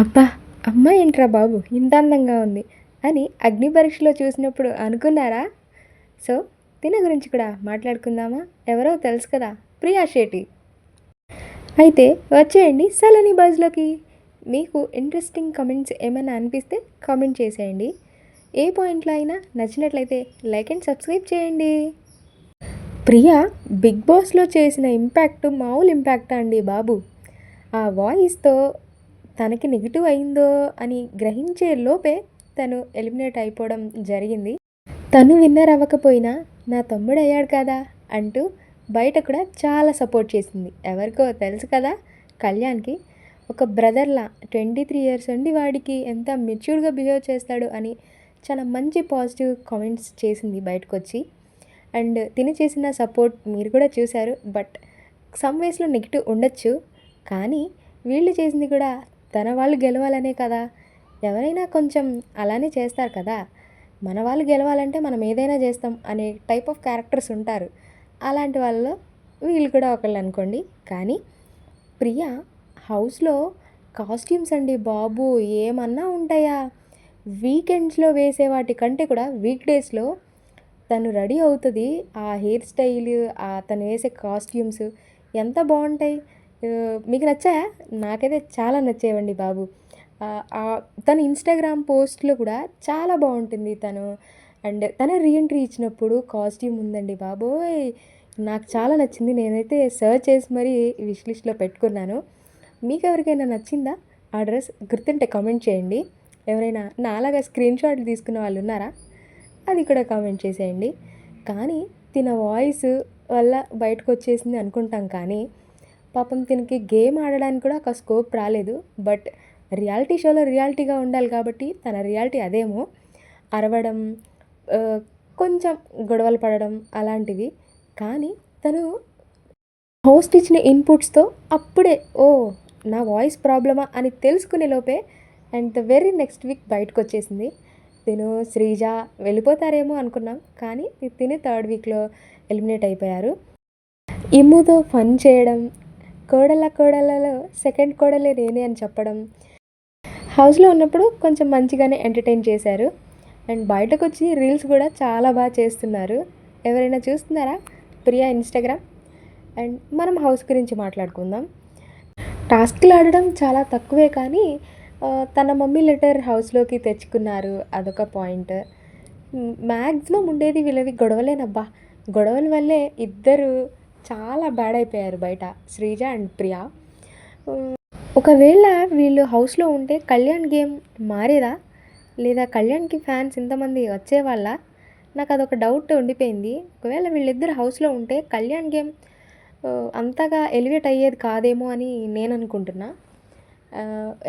అబ్బా అమ్మాయి ఏంట్రా బాబు ఇంత అందంగా ఉంది అని అగ్ని పరీక్షలో చూసినప్పుడు అనుకున్నారా? సో తిన గురించి కూడా మాట్లాడుకుందామా? ఎవరో తెలుసు కదా ప్రియా శెట్టి. అయితే వచ్చేయండి సలని బజ్లోకి మీకు ఇంట్రెస్టింగ్ కమెంట్స్ ఏమైనా అనిపిస్తే కామెంట్ చేసేయండి. ఏ పాయింట్లో అయినా నచ్చినట్లయితే లైక్ అండ్ సబ్స్క్రైబ్ చేయండి. ప్రియా బిగ్ బాస్లో చేసిన ఇంపాక్ట్ మామూలు ఇంపాక్ట్ అండి బాబు. ఆ వాయిస్తో తనకి నెగిటివ్ అయిందో అని గ్రహించే లోపే తను ఎలిమినేట్ అయిపోవడం జరిగింది. తను విన్నర్ అవ్వకపోయినా నా తమ్ముడు అయ్యాడు కదా అంటూ బయట కూడా చాలా సపోర్ట్ చేసింది. ఎవరికో తెలుసు కదా కళ్యాణ్కి ఒక బ్రదర్లా ట్వంటీ త్రీ ఇయర్స్ ఉండి వాడికి ఎంత మెచ్యూర్డ్గా బిహేవ్ చేస్తాడు అని చాలా మంచి పాజిటివ్ కామెంట్స్ చేసింది బయటకు వచ్చి అండ్ తిని చేసిన సపోర్ట్ మీరు కూడా చూశారు. బట్ సమ్ వేస్లో నెగిటివ్ ఉండొచ్చు. కానీ వీళ్ళు చేసింది కూడా తన వాళ్ళు గెలవాలనే కదా? ఎవరైనా కొంచెం అలానే చేస్తారు కదా? మన వాళ్ళు గెలవాలంటే మనం ఏదైనా చేస్తాం అనే టైప్ ఆఫ్ క్యారెక్టర్స్ ఉంటారు. అలాంటి వాళ్ళలో వీళ్ళు కూడా ఒకళ్ళు అనుకోండి. కానీ ప్రియా హౌస్లో కాస్ట్యూమ్స్ అండి బాబు ఏమన్నా ఉంటాయా? వీకెండ్స్లో వేసే వాటి కంటే కూడా వీక్ డేస్లో తను రెడీ అవుతుంది ఆ హెయిర్ స్టైల్ ఆ తను వేసే కాస్ట్యూమ్స్ ఎంత బాగుంటాయి? మీకు నచ్చాయా నాకైతే చాలా నచ్చేవండి బాబు. తన ఇన్స్టాగ్రామ్ పోస్ట్లో కూడా చాలా బాగుంటుంది తను. అండ్ తన రీఎంట్రీ ఇచ్చినప్పుడు కాస్ట్యూమ్ ఉందండి బాబోయ్. నాకు చాలా నచ్చింది. నేనైతే సర్చ్ చేసి మరీ విష్ లిస్ట్లో పెట్టుకున్నాను. మీకు ఎవరికైనా నచ్చిందా? ఆ డ్రెస్ గుర్తుంటే కామెంట్ చేయండి. ఎవరైనా నాలాగా స్క్రీన్ షాట్లు తీసుకున్న వాళ్ళు ఉన్నారా? అది కూడా కామెంట్ చేసేయండి. కానీ తిన వాయిస్ వల్ల బయటకు వచ్చేసింది అనుకుంటాం కానీ పాపం తినకి గేమ్ ఆడడానికి కూడా ఒక స్కోప్ రాలేదు. బట్ రియాలిటీ షోలో రియాలిటీగా ఉండాలి కాబట్టి తన రియాలిటీ అదేమో. అరవడం కొంచెం గొడవలు పడడం అలాంటివి. కానీ తను హోస్ట్ ఇచ్చిన ఇన్పుట్స్తో అప్పుడే ఓ నా వాయిస్ ప్రాబ్లమా అని తెలుసుకునే లోపే and the very next week బయటకు వచ్చేసింది తిను శ్రీజ వెళ్ళిపోతారేమో అనుకున్నాం కానీ తిని థర్డ్ వీక్లో ఎలిమినేట్ అయిపోయారు. ఇమ్ముతో ఫన్ చేయడం కోడల కోడలలో సెకండ్ కోడలే నేనే అని చెప్పడం. హౌస్లో ఉన్నప్పుడు కొంచెం మంచిగానే ఎంటర్టైన్ చేశారు. అండ్ బయటకు వచ్చి రీల్స్ కూడా చాలా బాగా చేస్తున్నారు. ఎవరైనా చూస్తున్నారా? ప్రియా ఇన్స్టాగ్రామ్. అండ్ మనం హౌస్ గురించి మాట్లాడుకుందాం. టాస్క్లు ఆడడం చాలా తక్కువే కానీ తన మమ్మీ లెటర్ హౌస్లోకి తెచ్చుకున్నారు. అదొక పాయింట్. మ్యాక్సిమం ఉండేది వీళ్ళవి గొడవలేనబ్బా. గొడవల వల్లే ఇద్దరు చాలా బ్యాడ్ అయిపోయారు బయట. శ్రీజ అండ్ ప్రియా. ఒకవేళ వీళ్ళు హౌస్లో ఉంటే కళ్యాణ్ గేమ్ మారేదా? లేదా కళ్యాణ్కి ఫ్యాన్స్ ఇంతమంది వచ్చేవాళ్ళ నాకు అదొక డౌట్ ఉండిపోయింది. ఒకవేళ వీళ్ళిద్దరు హౌస్లో ఉంటే కళ్యాణ్ గేమ్ అంతగా ఎలివేట్ అయ్యేది కాదేమో అని నేను అనుకుంటున్నా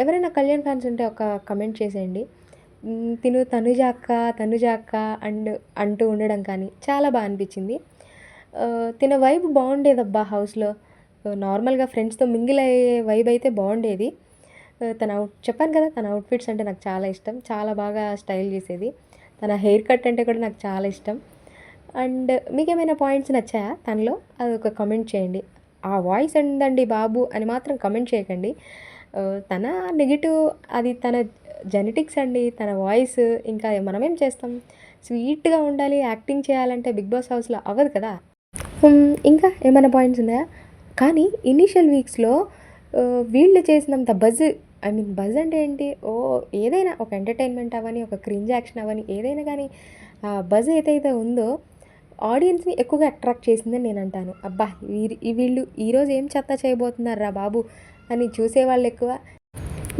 ఎవరైనా కళ్యాణ్ ఫ్యాన్స్ ఉంటే ఒక కమెంట్ చేసేయండి. తిను తనుజాక్క అక్క అండ్ అంటూ ఉండడం కానీ చాలా బాగా అనిపించింది. తిన వైబ్ బాగుండేదబ్బా హౌస్లో. నార్మల్గా ఫ్రెండ్స్తో మింగిల్ అయ్యే వైబ్ అయితే బాగుండేది. తన అవుట్ చెప్పాను కదా తన అవుట్ఫిట్స్ అంటే నాకు చాలా ఇష్టం. చాలా బాగా స్టైల్ చేసేది. తన హెయిర్ కట్ అంటే కూడా నాకు చాలా ఇష్టం. అండ్ మీకు ఏమైనా పాయింట్స్ నచ్చాయా తనలో? అది ఒక కమెంట్ చేయండి. ఆ వాయిస్ ఉందండి బాబు అని మాత్రం కమెంట్ చేయకండి. తన నెగిటివ్ అది తన జెనెటిక్స్ అండి తన వాయిస్ ఇంకా మనమేం చేస్తాం? స్వీట్గా ఉండాలి యాక్టింగ్ చేయాలంటే బిగ్ బాస్ హౌస్లో అవ్వదు కదా. ఇంకా ఏమైనా పాయింట్స్ ఉన్నాయా? కానీ ఇనీషియల్ వీక్స్లో వీళ్ళు చేసినంత బజ్ ఐ మీన్ బజ్ అంటే ఏంటి? ఓ ఏదైనా ఒక ఎంటర్టైన్మెంట్ అవని ఒక క్రింజ్ యాక్షన్ అవని ఏదైనా కానీ ఆ బజ్ ఏదైతే ఉందో ఆడియన్స్ని ఎక్కువగా అట్రాక్ట్ చేసిందని నేను అంటాను. అబ్బా వీరి ఈ వీళ్ళు ఈరోజు ఏం చెత్త చేయబోతున్నారా బాబు అని చూసేవాళ్ళు ఎక్కువ.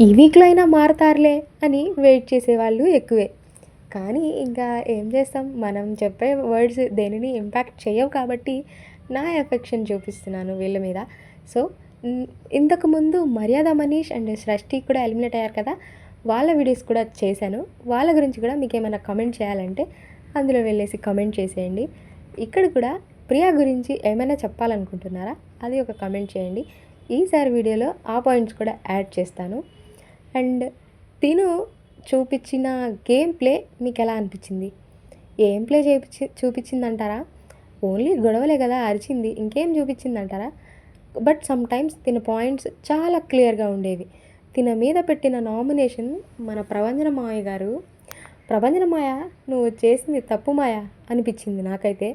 ఈ వీక్లో అయినా మారతారులే అని వెయిట్ చేసేవాళ్ళు ఎక్కువే. కానీ ఇంకా ఏం చేస్తాం? మనం చెప్పే వర్డ్స్ దేనిని ఇంపాక్ట్ చేయవు కాబట్టి నా ఎఫెక్షన్ చూపిస్తున్నాను వీళ్ళ మీద. సో ఇంతకుముందు ఇంతకు ముందు మర్యాద మనీష్ అండ్ సృష్టి కూడా ఎలిమినేట్ అయ్యారు కదా? వాళ్ళ వీడియోస్ కూడా చేశాను. వాళ్ళ గురించి కూడా మీకు ఏమైనా కమెంట్ చేయాలంటే అందులో వెళ్ళేసి కమెంట్ చేసేయండి. ఇక్కడ కూడా ప్రియా గురించి ఏమైనా చెప్పాలనుకుంటున్నారా? అది ఒక కమెంట్ చేయండి. ఈసారి వీడియోలో ఆ పాయింట్స్ కూడా యాడ్ చేస్తాను. అండ్ తిను చూపించిన గేమ్ ప్లే మీకు ఎలా అనిపించింది? ఏం ప్లే చేపించి చూపించిందంటారా? ఓన్లీ గొడవలే కదా అరిచింది. ఇంకేం చూపించిందంటారా? బట్ సమ్టైమ్స్ తిన పాయింట్స్ చాలా క్లియర్గా ఉండేవి. తిన మీద పెట్టిన నామినేషన్ మన ప్రభంజన మాయ గారు ప్రభంజన మాయ నువ్వు చేసింది తప్పు మాయ అనిపించింది నాకైతే.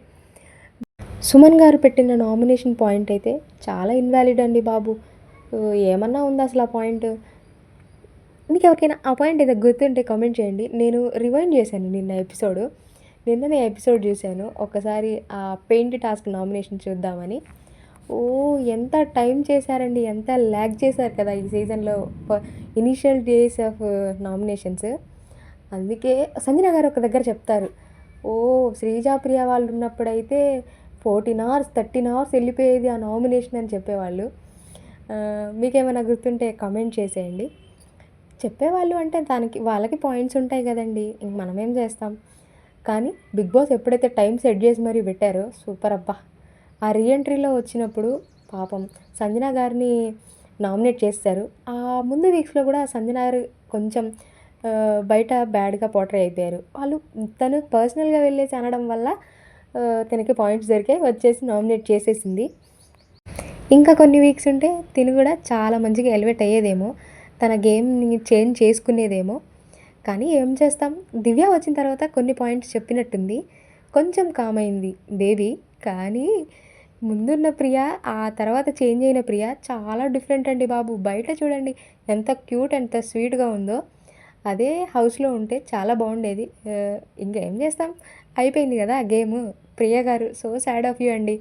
సుమన్ గారు పెట్టిన నామినేషన్ పాయింట్ అయితే చాలా ఇన్వాలిడ్ అండి బాబు. ఏమన్నా ఉందా అసలు ఆ పాయింట్? మీకు ఎవరికైనా ఆ పాయింట్ ఏదో గుర్తుంటే కామెంట్ చేయండి. నేను రివైండ్ చేశాను నిన్న ఎపిసోడ్ నేను ఎపిసోడ్ చూశాను. ఒకసారి ఆ పెయింట్ టాస్క్ నామినేషన్ చూద్దామని. ఓ ఎంత టైం చేశారండి. ఎంత ల్యాగ్ చేశారు కదా ఈ సీజన్లో ఇనీషియల్ డేస్ ఆఫ్ నామినేషన్స్ అందుకే సంజన గారు ఒక దగ్గర చెప్తారు. ఓ శ్రీజాప్రియ వాళ్ళు ఉన్నప్పుడైతే ఫోర్టీన్ అవర్స్ థర్టీన్ అవర్స్ వెళ్ళిపోయేది ఆ నామినేషన్ అని చెప్పేవాళ్ళు. మీకేమైనా గుర్తుంటే కమెంట్ చేసేయండి. చెప్పేవాళ్ళు అంటే దానికి వాళ్ళకి పాయింట్స్ ఉంటాయి కదండి. ఇంక మనమేం చేస్తాం? కానీ బిగ్ బాస్ ఎప్పుడైతే టైం సెట్ చేసి మరీ పెట్టారో సూపర్ అబ్బా. ఆ రీఎంట్రీలో వచ్చినప్పుడు పాపం సంజన గారిని నామినేట్ చేస్తారు. ఆ ముందు వీక్స్లో కూడా సంజన గారు కొంచెం బయట బ్యాడ్గా పోట్రే అయిపోయారు. వాళ్ళు తను పర్సనల్గా వెళ్ళేసి అనడం వల్ల తనకి పాయింట్స్ దొరికాయి వచ్చేసి నామినేట్ చేసేసింది. ఇంకా కొన్ని వీక్స్ ఉంటే తిను కూడా చాలా మంచిగా ఎలివేట్ అయ్యేదేమో. తన గేమ్ని చేంజ్ చేసుకునేదేమో. కానీ ఏం చేస్తాం? దివ్య వచ్చిన తర్వాత కొన్ని పాయింట్స్ చెప్పినట్టుంది. కొంచెం కామ్ అయింది బేబీ. కానీ ముందున్న ప్రియ ఆ తర్వాత చేంజ్ అయిన ప్రియ చాలా డిఫరెంట్ అండి బాబు. బయట చూడండి ఎంత క్యూట్ ఎంత స్వీట్గా ఉందో. అదే హౌస్లో ఉంటే చాలా బాగుండేది. ఇంకా ఏం చేస్తాం? అయిపోయింది కదా గేమ్. ప్రియ గారు సో సాడ్ ఆఫ్ యూ అండి.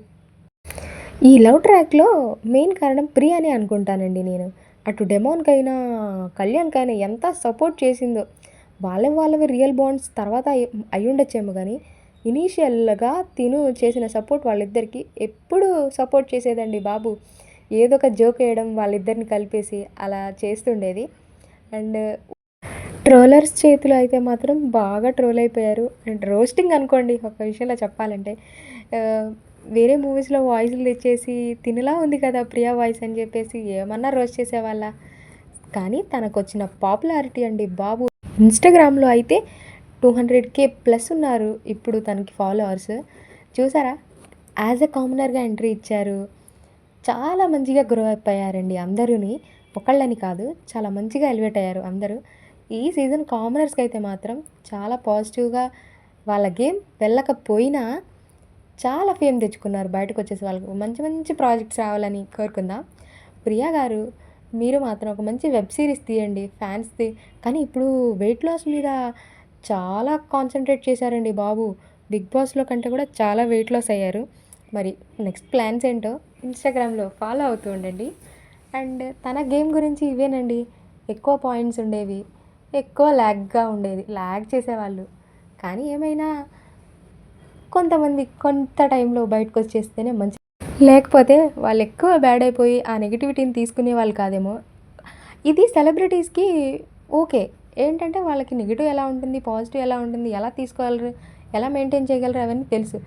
ఈ లవ్ ట్రాక్లో మెయిన్ కారణం ప్రియ అని అనుకుంటానండి నేను. అటు డెమోన్కైనా కళ్యాణ్కైనా ఎంత సపోర్ట్ చేసిందో. వాళ్ళ వాళ్ళవి రియల్ బాండ్స్ తర్వాత అయి- ఉండొచ్చేమో కానీ ఇనీషియల్గా తిను చేసిన సపోర్ట్ వాళ్ళిద్దరికి ఎప్పుడు సపోర్ట్ చేసేదండి బాబు. ఏదో ఒక జోక్ వేయడం వాళ్ళిద్దరిని కలిపేసి అలా చేస్తుండేది. అండ్ ట్రోలర్స్ చేతిలో అయితే మాత్రం బాగా ట్రోల్ అయిపోయారు. అండ్ రోస్టింగ్ అనుకోండి ఒక విషయంలో చెప్పాలంటే వేరే మూవీస్లో వాయిస్లు తెచ్చేసి తినలా ఉంది కదా ప్రియా వాయిస్ అని చెప్పేసి ఏమన్నా రోస్ట్ చేసేవాళ్ళ? కానీ తనకు వచ్చిన పాపులారిటీ అండి బాబు. ఇన్స్టాగ్రామ్లో అయితే టూ హండ్రెడ్ కే ప్లస్ ఉన్నారు ఇప్పుడు తనకి ఫాలోవర్స్ చూసారా? యాజ్ ఎ కామనర్గా ఎంట్రీ ఇచ్చారు. చాలా మంచిగా గ్రో అప్ అయ్యారండి అందరూని. ఒకళ్ళని కాదు చాలా మంచిగా ఎలివేట్ అయ్యారు అందరూ. ఈ సీజన్ కామనర్స్కి అయితే మాత్రం చాలా పాజిటివ్గా వాళ్ళ గేమ్ వెళ్ళకపోయినా చాలా ఫేమ్ తెచ్చుకున్నారు బయటకు వచ్చేసి వాళ్ళకు. మంచి మంచి ప్రాజెక్ట్స్ రావాలని కోరుకుందాం? ప్రియా గారు మీరు మాత్రం ఒక మంచి వెబ్ సిరీస్ తీయండి ఫ్యాన్స్ది కానీ ఇప్పుడు వెయిట్ లాస్ మీద చాలా కాన్సన్ట్రేట్ చేశారండి బాబు. బిగ్ బాస్లో కంటే కూడా చాలా వెయిట్ లాస్ అయ్యారు. మరి నెక్స్ట్ ప్లాన్స్ ఏంటో ఇన్స్టాగ్రామ్లో ఫాలో అవుతూ ఉండండి. అండ్ తన గేమ్ గురించి ఇవేనండి. ఎక్కువ పాయింట్స్ ఉండేవి ఎక్కువ ల్యాగ్గా ఉండేది ల్యాగ్ చేసేవాళ్ళు. కానీ ఏమైనా కొంతమంది కొంత టైంలో బయటకు వచ్చేస్తేనే మంచి లేకపోతే వాళ్ళు ఎక్కువ బ్యాడ్ అయిపోయి ఆ నెగిటివిటీని తీసుకునే వాళ్ళు కాదేమో. ఇది సెలబ్రిటీస్కి ఓకే. ఏంటంటే వాళ్ళకి నెగిటివ్ ఎలా ఉంటుంది పాజిటివ్ ఎలా ఉంటుంది ఎలా తీసుకోగలరు ఎలా మెయింటైన్ చేయగలరు అవన్నీ తెలుసు.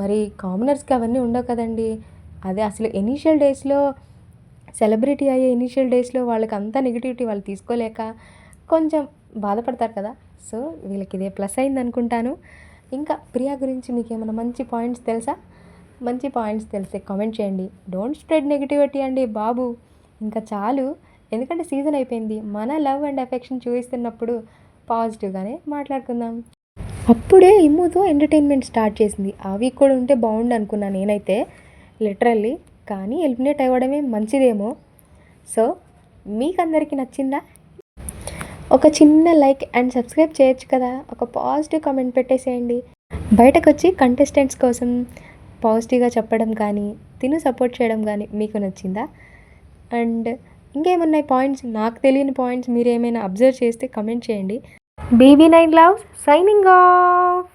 మరి కామనర్స్కి అవన్నీ ఉండవు కదండి. అదే అసలు ఇనీషియల్ డేస్లో సెలబ్రిటీ అయ్యే ఇనీషియల్ డేస్లో వాళ్ళకి అంత నెగిటివిటీ వాళ్ళు తీసుకోలేక కొంచెం బాధపడతారు కదా. సో వీళ్ళకి ఇదే ప్లస్ అయింది అనుకుంటాను ఇంకా ప్రియా గురించి మీకు ఏమైనా మంచి పాయింట్స్ తెలుసా? మంచి పాయింట్స్ తెలిస్తే కామెంట్ చేయండి. డోంట్ స్ప్రెడ్ నెగిటివిటీ అండి బాబు. ఇంకా చాలు. ఎందుకంటే సీజన్ అయిపోయింది. మన లవ్ అండ్ ఎఫెక్షన్ చూపిస్తున్నప్పుడు పాజిటివ్గానే మాట్లాడుకుందాం. అప్పుడే ఇమ్ముతో ఎంటర్టైన్మెంట్ స్టార్ట్ చేసింది. అవి కూడా ఉంటే బాగుండు అనుకున్నాను నేనైతే. లిటరల్లీ. కానీ ఎలిమినేట్ అవ్వడమే మంచిదేమో. సో మీకందరికీ నచ్చిందా? ఒక చిన్న లైక్ అండ్ సబ్స్క్రైబ్ చేయొచ్చు కదా. ఒక పాజిటివ్ కామెంట్ పెట్టేసేయండి. బయటకు వచ్చి కంటెస్టెంట్స్ కోసం పాజిటివ్గా చెప్పడం కానీ తిను సపోర్ట్ చేయడం కానీ మీకు నచ్చిందా? అండ్ ఇంకేమున్నాయి పాయింట్స్ నాకు తెలియని పాయింట్స్ మీరు ఏమైనా అబ్జర్వ్ చేస్తే కమెంట్ చేయండి. BB nine loves signing off